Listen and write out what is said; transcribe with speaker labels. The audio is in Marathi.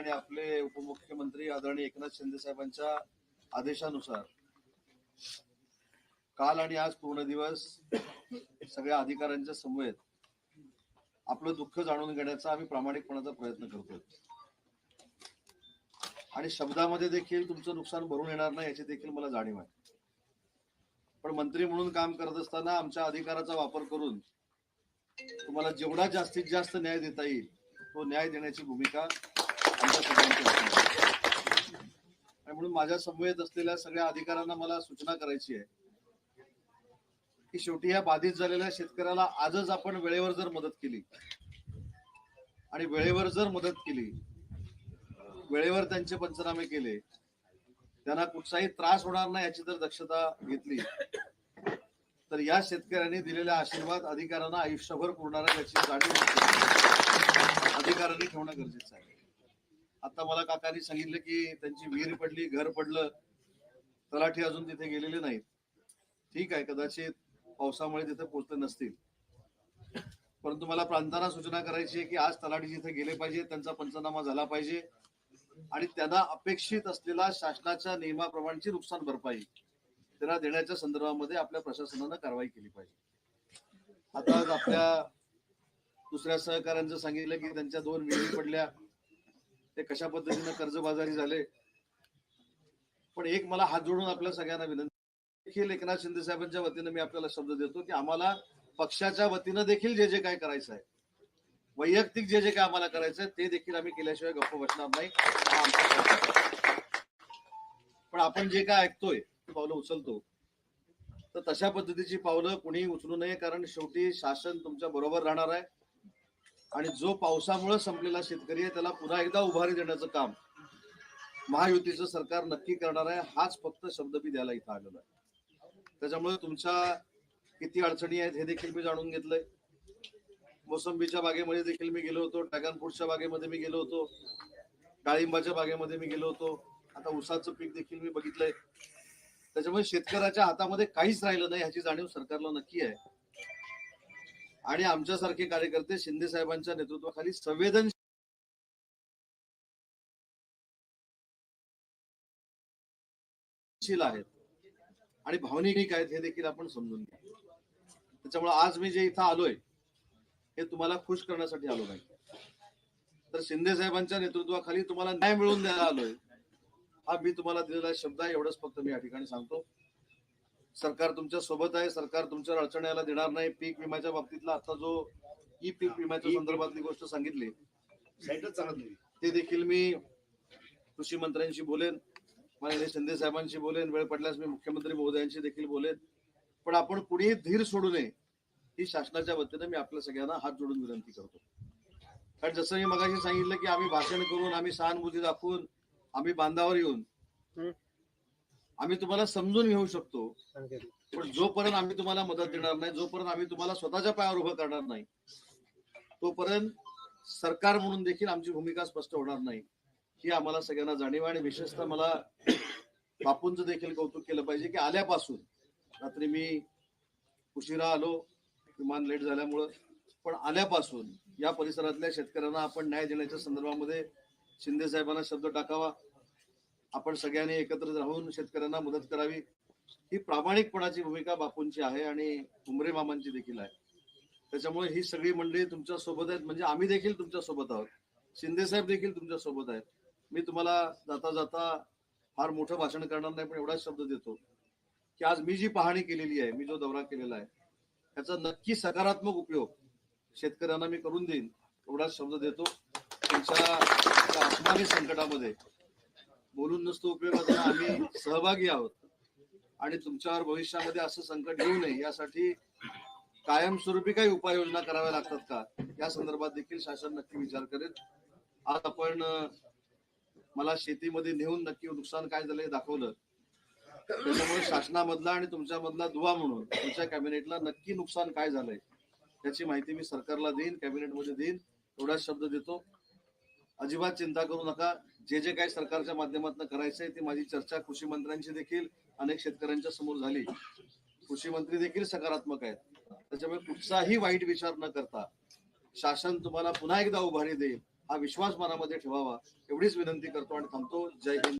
Speaker 1: आणि आपले उपमुख्यमंत्री आदरणीय एकनाथ शिंदे साहेबांच्या आदेशानुसार काल आणि आज पूर्ण दिवस सगळ्या अधिकाऱ्यांच्या समवेत आपलं दुःख जाणून घेण्याचा आम्ही प्रामाणिकपणाचा प्रयत्न करतोय. आणि शब्दामध्ये देखील तुमचं नुकसान भरून येणार नाही याची देखील मला जाणीव आहे. पण मंत्री म्हणून काम करत असताना आमच्या अधिकाराचा वापर करून तुम्हाला जेवढा जास्तीत जास्त न्याय देता येईल तो न्याय देण्याची भूमिका म्हणून माझ्या समवेत असलेल्या सगळ्या अधिकाऱ्यांना मला सूचना करायची आहे की शेवटी या बाधित झालेल्या शेतकऱ्याला आजच आपण वेळेवर जर मदत केली आणि वेळेवर जर मदत केली वेळेवर त्यांचे पंचनामे केले त्यांना कुठचाही त्रास होणार नाही याची जर दक्षता घेतली तर या शेतकऱ्यांनी दिलेला आशीर्वाद अधिकाऱ्यांना आयुष्यभर पुरणार याची जाणीव अधिकाऱ्यांनी ठेवणं गरजेचं आहे. आता मला काकांनी सांगितलं की त्यांची विहीर पडली घर पडलं तलाठी अजून तिथे गेलेले नाहीत. ठीक आहे कदाचित पावसामुळे तिथे पोचले नसतील. परंतु मला प्रांतांना सूचना करायची आहे की आज तलाठी जिथे गेले पाहिजे त्यांचा पंचनामा झाला पाहिजे आणि त्यांना अपेक्षित असलेला शासनाच्या नियमाप्रमाणेची नुकसान भरपाई त्यांना देण्याच्या संदर्भामध्ये आपल्या प्रशासनानं कारवाई केली पाहिजे. आता आज आपल्या दुसऱ्या सहकाऱ्यांचं सांगितलं की त्यांच्या दोन विहिरी पडल्या ते कशा पद्धतीनं कर्जबाजारी झाले? पण एक मला हात जोडून आपल्या सगळ्यांना विनंती देखील एकनाथ शिंदे साहेबांच्या वतीनं मी आपल्याला शब्द देतो की आम्हाला पक्षाच्या वतीनं देखील जे जे काय करायचं आहे वैयक्तिक जे जे काय आम्हाला करायचं आहे ते देखील आम्ही केल्याशिवाय गप्प बसणार नाही. पण आपण जे काय ऐकतोय ती पावलं उचलतो तर तशा पद्धतीची पावलं कुणीही उचलू नये कारण शेवटी शासन तुमच्या बरोबर राहणार आहे. आणि जो पावसामुळे संपलेला शेतकरी आहे त्याला पुन्हा एकदा उभारी देण्याचं काम महायुतीचं सरकार नक्की करणार आहे हाच फक्त शब्द मी द्यायला इथं आलेला आहे. त्याच्यामुळे तुमच्या किती अडचणी आहेत हे देखील मी जाणून घेतलंय. मोसंबीच्या बागेमध्ये देखील मी गेलो होतो ड्रॅगन फ्रूटच्या बागेमध्ये मी गेलो होतो डाळिंबाच्या बागेमध्ये मी गेलो होतो. आता ऊसाचं पीक देखील मी बघितलंय. त्याच्यामुळे शेतकऱ्याच्या हातामध्ये काहीच राहिलं नाही ह्याची जाणीव सरकारला नक्की आहे. आणि आमच्यासारखे कार्यकर्ते शिंदे साहेबांच्या नेतृत्वाखाली संवेदन आहेत. आणि भावनिक आहेत हे देखील आपण समजून घ्या. त्याच्यामुळे आज मी जे इथं आलोय हे तुम्हाला खुश करण्यासाठी आलो नाही. तर शिंदे साहेबांच्या नेतृत्वाखाली तुम्हाला न्याय मिळवून द्यायला आलोय. हा मी तुम्हाला दिलेला शब्द आहे एवढंच फक्त मी या ठिकाणी सांगतो. सरकार तुमच्यासोबत आहे सरकार तुमच्यावर अडचण यायला देणार नाही. पीक विम्याच्या बाबतीतला आता जो ई पीक विम्याच्या संदर्भातली गोष्ट सांगितली
Speaker 2: साईडच चालत नाही.
Speaker 1: ते देखील मी कृषी मंत्र्यांशी बोलेन मला शिंदे साहेबांशी बोलेन वेळ पडल्यास मी मुख्यमंत्री महोदयांशी देखील बोलेन. पण आपण कुणीही धीर सोडू नये ही शासनाच्या वतीनं मी आपल्या सगळ्यांना हात जोडून विनंती करतो. कारण जसं मी मगाशी सांगितलं की आम्ही भाषण करून आम्ही सहानुभूती दाखवून आम्ही बांधावर येऊन
Speaker 3: हम्म.
Speaker 1: आम्ही तुम्हाला समजून घेऊ शकतो. पण जोपर्यंत आम्ही तुम्हाला मदत देणार नाही जोपर्यंत आम्ही तुम्हाला स्वतःच्या पायावर उभं करणार नाही तोपर्यंत सरकार म्हणून देखील आमची भूमिका स्पष्ट होणार नाही. ही आम्हाला सगळ्यांना जाणीव आणि विशेषतः मला बापूंचं देखील कौतुक केलं पाहिजे की आल्यापासून रात्री मी उशिरा आलो विमान लेट झाल्यामुळं पण आल्यापासून या परिसरातल्या शेतकऱ्यांना आपण न्याय देण्याच्या संदर्भामध्ये शिंदे साहेबांना शब्द टाकावा आपण सगळ्यांनी एकत्र राहून शेतकऱ्यांना मदत करावी. ही प्रामाणिकपणाची भूमिका बापूंची आहे आणि उमरे मामांची देखील आहे. त्याच्यामुळे ही सगळी मंडळी तुमच्यासोबत आहेत. म्हणजे आम्ही देखील तुमच्यासोबत आहोत. शिंदे साहेब देखील तुमच्यासोबत आहेत. मी तुम्हाला जाता जाता फार मोठं भाषण करणार नाही पण एवढाच शब्द देतो की आज मी जी पाहणी केलेली आहे मी जो दौरा केलेला आहे त्याचा नक्की सकारात्मक उपयोग शेतकऱ्यांना मी करून देईन एवढाच शब्द देतो. तुमच्या अस्मानी संकटामध्ये बोलून नसतो उपयोग आम्ही सहभागी आहोत. आणि तुमच्यावर भविष्यामध्ये असं संकट येऊ नये यासाठी कायमस्वरूपी काही उपाययोजना कराव्या लागतात का? या संदर्भात देखील शासन नक्की विचार करेल. आज आपण मला शेतीमध्ये नेऊन नक्की नुकसान काय झालंय हे दाखवलं. त्याच्यामुळे शासनामधला आणि तुमच्यामधला दुवा म्हणून तुमच्या कॅबिनेटला नक्की नुकसान काय झालंय याची माहिती मी सरकारला देईन कॅबिनेटमध्ये देईन एवढाच शब्द देतो. अजिबात चिंता करू नका. जे जे काही सरकारच्या माध्यमातून करायचंय ती माझी चर्चा कृषी मंत्र्यांची देखील अनेक शेतकऱ्यांच्या समोर झाली. कृषी मंत्री देखील सकारात्मक आहेत. त्याच्यामुळे कुठचाही वाईट विचार न करता शासन तुम्हाला पुन्हा एकदा उभारी देईल हा विश्वास मनामध्ये ठेवावा. एवढीच विनंती करतो आणि थांबतो. जय हिंद.